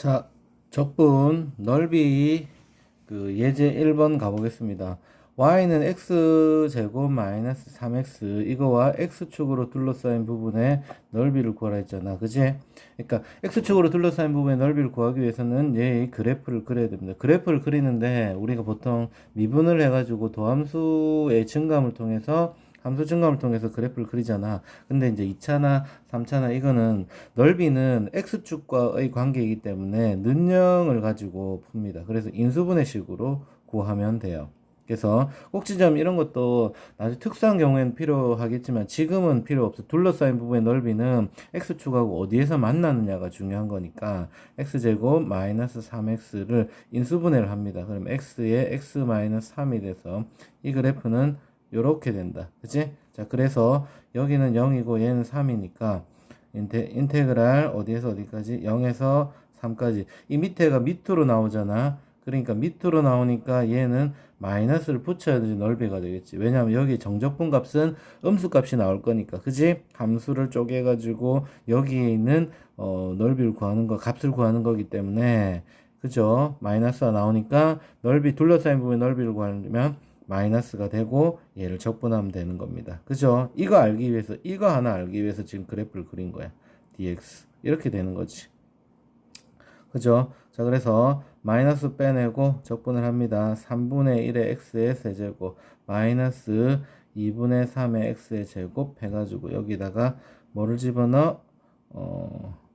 자, 적분 넓이 그 예제 1번 가보겠습니다. y는 x제곱 마이너스 3x 이거와 x축으로 둘러싸인 부분의 넓이를 구하라 했잖아. 그지? 그러니까 x축으로 둘러싸인 부분의 넓이를 구하기 위해서는 얘의 그래프를 그려야 됩니다. 그래프를 그리는데 우리가 보통 미분을 해가지고 도함수의 증감을 통해서 함수 증감을 통해서 그래프를 그리잖아. 근데 이제 2차나 3차나 이거는 넓이는 x축과의 관계이기 때문에 는영을 가지고 풉니다. 그래서 인수분해 식으로 구하면 돼요. 그래서 꼭지점 이런 것도 나중에 특수한 경우에는 필요하겠지만 지금은 필요 없어. 둘러싸인 부분의 넓이는 x축하고 어디에서 만나느냐가 중요한 거니까 x제곱 마이너스 3x를 인수분해를 합니다. 그럼 x에 x 마이너스 3이 돼서 이 그래프는 요렇게 된다. 그치? 자, 그래서 여기는 0이고 얘는 3이니까 인테, 인테그랄 어디에서 어디까지? 0에서 3까지. 이 밑에가 밑으로 나오잖아. 그러니까 밑으로 나오니까 얘는 마이너스를 붙여야지 넓이가 되겠지. 왜냐하면 여기 정적분 값은 음수 값이 나올 거니까. 그지? 함수를 쪼개가지고 여기에 있는 어, 넓이를 구하는 거, 값을 구하는 거기 때문에 그죠? 마이너스가 나오니까 넓이 둘러싸인 부분의 넓이를 구하려면 마이너스가 되고 얘를 적분하면 되는 겁니다. 그죠? 이거 알기 위해서 이거 하나 알기 위해서 지금 그래프를 그린 거야. dx 이렇게 되는 거지. 그죠? 자 그래서 마이너스 빼내고 적분을 합니다. 3분의 1의 x의 세제곱 마이너스 2분의 3의 x의 제곱 해가지고 여기다가 뭐를 집어넣어? 어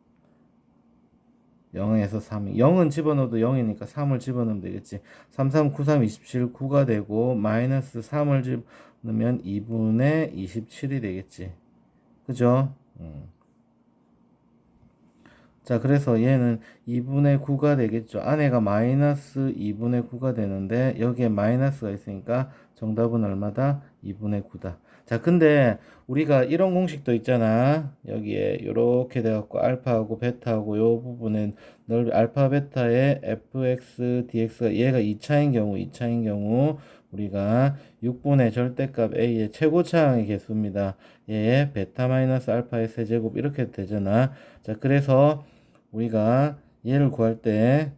0에서 3. 0은 집어넣어도 0이니까 3을 집어넣으면 되겠지. 3, 3, 9, 3, 27, 9가 되고, 마이너스 3을 집어넣으면 2분의 27이 되겠지. 그죠? 음. 자, 그래서 얘는 2분의 9가 되겠죠. 안에가 마이너스 2분의 9가 되는데, 여기에 마이너스가 있으니까 정답은 얼마다? 2분의 9다. 자, 근데 우리가 이런 공식도 있잖아. 여기에 이렇게 돼갖고 알파하고 베타하고 요 부분은 넓이 알파 베타의 fx dx가 얘가 2차인 경우 2차인 경우 우리가 6분의 절대값 a의 최고차항의 개수입니다. 얘의 베타 마이너스 알파의 세제곱 이렇게 되잖아. 자, 그래서 우리가 얘를 구할 때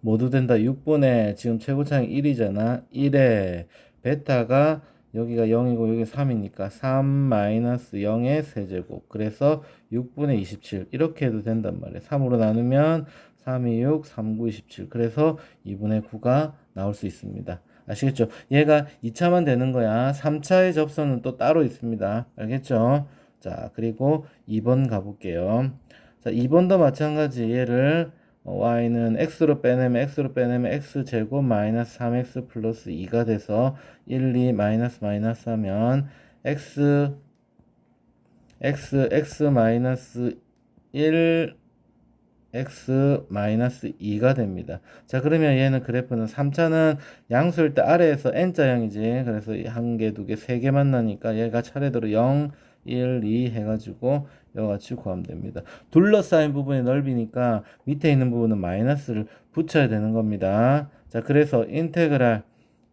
모두 된다. 6분의 지금 최고차항 1이잖아. 1에 베타가 여기가 0이고 여기 3이니까 3 마이너스 0의 세제곱. 그래서 6분의 27 이렇게 해도 된단 말이에요. 3으로 나누면 3, 2, 6, 3, 9, 27 그래서 2분의 9가 나올 수 있습니다. 아시겠죠? 얘가 2차만 되는 거야. 3차의 접선은 또 따로 있습니다. 알겠죠? 자 그리고 2번 가볼게요. 자 2번도 마찬가지. 얘를 y는 x로 빼내면 x로 빼내면 x 제곱 마이너스 3x 플러스 2가 돼서 1, 2 마이너스 마이너스 하면 x x x 마이너스 1 x 마이너스 2가 됩니다. 자 그러면 얘는 그래프는 3차는 양수일 때 아래에서 n자형이지 그래서 한 개, 두 개, 세 개 만 나니까 얘가 차례대로 0, 1, 2 해가지고 이와 같이 구하면 됩니다. 둘러싸인 부분의 넓이니까 밑에 있는 부분은 마이너스를 붙여야 되는 겁니다. 자, 그래서 인테그랄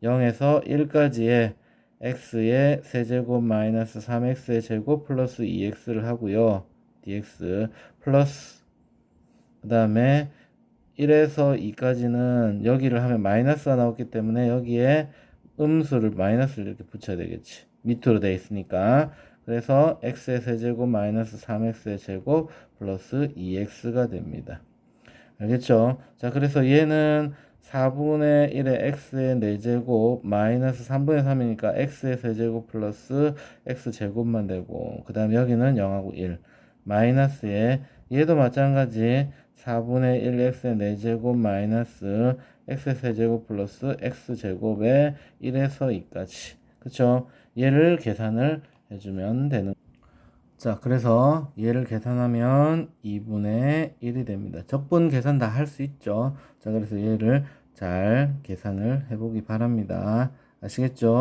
0에서 1까지의 x의 세제곱 마이너스 3x의 제곱 플러스 2x를 하고요. dx 플러스 그 다음에 1에서 2까지는 여기를 하면 마이너스가 나왔기 때문에 여기에 음수를 마이너스를 이렇게 붙여야 되겠지. 밑으로 돼 있으니까 그래서 x의 세제곱 마이너스 3x의 제곱 플러스 2x가 됩니다. 알겠죠? 자, 그래서 얘는 4분의 1의 x의 4제곱 마이너스 3분의 3이니까 x의 세제곱 플러스 x제곱만 되고 그 다음에 여기는 0하고 1 마이너스에 얘도 마찬가지 4분의 1 x의 4제곱 마이너스 x의 세제곱 플러스 x제곱에 1에서 2까지 그쵸? 얘를 계산을 해주면 되는 자 그래서 얘를 계산하면 2분의 1이 됩니다. 적분 계산 다 할 수 있죠. 자 그래서 얘를 잘 계산을 해보기 바랍니다. 아시겠죠